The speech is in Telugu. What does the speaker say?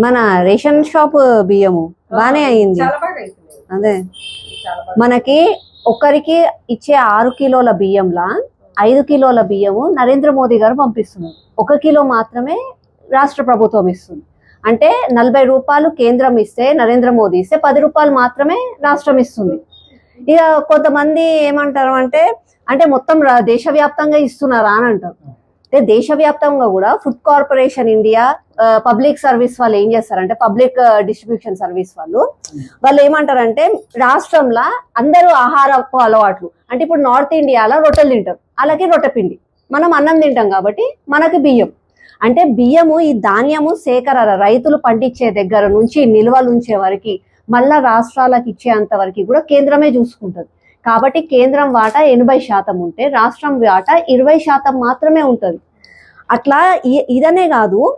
మన రేషన్ షాప్ బియ్యము బానే అయింది. అదే. మనకి ఒకరికి ఇచ్చే ఆరు కిలోల బియ్యంలా ఐదు కిలోల బియ్యము నరేంద్ర మోదీ గారు పంపిస్తున్నారు. ఒక కిలో మాత్రమే రాష్ట్ర ప్రభుత్వం ఇస్తుంది. అంటే నలభై రూపాయలు కేంద్రం ఇస్తే నరేంద్ర మోదీ ఇస్తే పది రూపాయలు మాత్రమే రాష్ట్రం ఇస్తుంది. ఇక కొంతమంది ఏమంటారు అంటే అంటే మొత్తం దేశవ్యాప్తంగా ఇస్తున్నారా అని అంటారు. అంటే దేశవ్యాప్తంగా కూడా food corporation India public service వాళ్ళు ఏం చేస్తారంటే పబ్లిక్ డిస్ట్రిబ్యూషన్ సర్వీస్ వాళ్ళు. వాళ్ళు ఏమంటారంటే రాష్ట్రంలో అందరూ ఆహారపు అలవాట్లు. అంటే ఇప్పుడు నార్త్ ఇండియాలో రొట్టెలు తింటారు. అలాగే రొట్టె పిండి. మనం అన్నం తింటాం కాబట్టి మనకి బియ్యం. అంటే బియ్యము ఈ ధాన్యము సేకరణ రైతులు పండించే దగ్గర నుంచి నిల్వలు ఉంచే వరకు మళ్ళా రాష్ట్రాలకు ఇచ్చేంత వరకు కూడా కేంద్రమే చూసుకుంటుంది. కాబట్టి కేంద్రం వాటా ఎనభై శాతం ఉంటే రాష్ట్రం వాటా ఇరవై శాతం మాత్రమే ఉంటుంది. అట్లా ఇ- ఇదనే కాదు